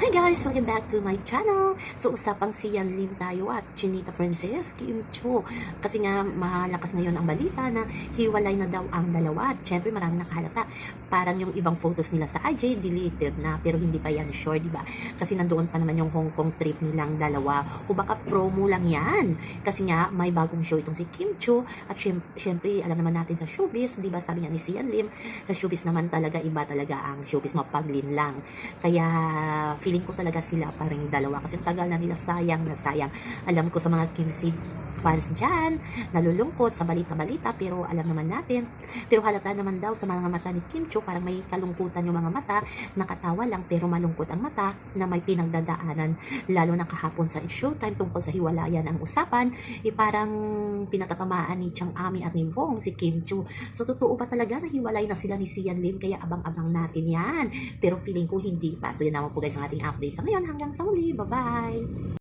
Hi guys! Welcome back to my channel! So, usapang si Yan Lim tayo at Chinita Princess Kim Chu. Kasi nga, malakas ngayon ang balita na hiwalay na daw ang dalawa. At syempre, marami nakahalata. Parang yung ibang photos nila sa IG, deleted na. Pero hindi pa yan sure, di ba? Kasi nandoon pa naman yung Hong Kong trip nilang dalawa. O baka promo lang yan. Kasi nga, may bagong show itong si Kim Chu. At syem- syempre, alam naman natin sa showbiz, di ba? Sabi nga ni si Yan Lim, sa showbiz naman talaga, iba talaga ang showbiz, mapaglin lang. Kaya, feeling ko talaga sila parang dalawa kasi tagal na nila sayang na sayang. Alam ko sa mga Kim Seed fans dyan, nalulungkot sa balita-balita pero alam naman natin. Pero halata naman daw sa mga mata ni Kim Cho parang may kalungkutan yung mga mata, nakatawa lang pero malungkot ang mata na may pinagdadaanan. Lalo na kahapon sa showtime tungkol sa hiwalayan ang usapan, eh parang pinatatamaan ni Chang Ami at ni Vong si Kim Cho. So totoo ba talaga na hiwalay na sila ni Sian Lim kaya abang-abang natin yan. Pero feeling ko hindi pa. So yun naman po guys ang ating update sa ngayon. Hanggang sa uli. Bye-bye!